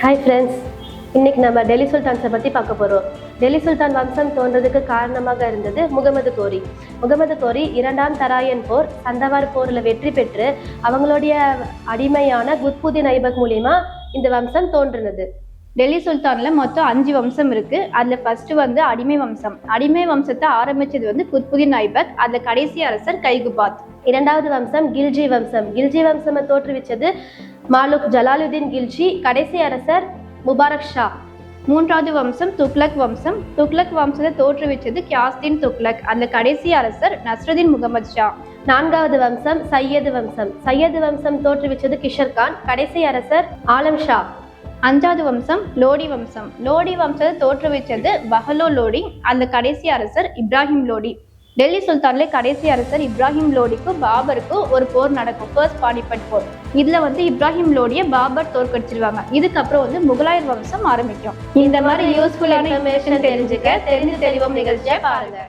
Hi friends இன்னைக்கு நம்ம டெல்லி சுல்தான்ஸை பற்றி பார்க்க போகிறோம் டெல்லி சுல்தான் வம்சம் தோன்றதுக்கு காரணமாக இருந்தது முகமது கோரி. முகமது கோரி இரண்டாம் தராயன் போர் சந்தவார் போரில் வெற்றி பெற்று அவங்களுடைய அடிமையான குத்புதீன் ஐபக் மூலியமா இந்த வம்சம் தோன்றினது. டெல்லி சுல்தானில் மொத்தம் அஞ்சு வம்சம் இருக்கு. அதில் ஃபஸ்ட்டு வந்து அடிமை வம்சம். அடிமை வம்சத்தை ஆரம்பிச்சது வந்து குத்புதீன் ஐபக் அதில் கடைசி அரசர் கைகுபாத். இரண்டாவது வம்சம் கில்ஜி வம்சம். கில்ஜி வம்சமை தோற்றுவிச்சது மாலுக் ஜலாலுதீன் கில்ஜி கடைசி அரசர் முபாரக் ஷா. மூன்றாவது வம்சம் துக்லக் வம்சம். துக்லக் வம்சத்தை தோற்றுவிச்சது கியாஸ்தீன் துக்லக் அந்த கடைசி அரசர் நஸ்ருதீன் முகமது ஷா. நான்காவது வம்சம் சையது வம்சம். சையது வம்சம் தோற்றுவிச்சது கிஷர் கான் கடைசி அரசர் ஆலம் ஷா. அஞ்சாவது வம்சம் லோடி வம்சம். லோடி வம்சத்தை தோற்றுவிச்சது பஹலோ லோடி அந்த கடைசி அரசர் இப்ராஹிம் லோடி. டெல்லி சுல்தான்ல கடைசி அரசர் இப்ராஹிம் லோடிக்கும் பாபருக்கும் ஒரு போர் நடக்கும். ஃபர்ஸ்ட் பானிபட் போர். இதுல வந்து இப்ராஹிம் லோடியை பாபர் தோற்கடிச்சிருவாங்க. இதுக்கப்புறம் வந்து முகலாயர் வம்சம் ஆரம்பிக்கும். இந்த மாதிரி யூஸ்ஃபுல்லான இன்ஃபர்மேஷன் தெரிஞ்சுக்க தெரிஞ்சு தெளிவும் நிகழ்ச்சியை பாருங்க.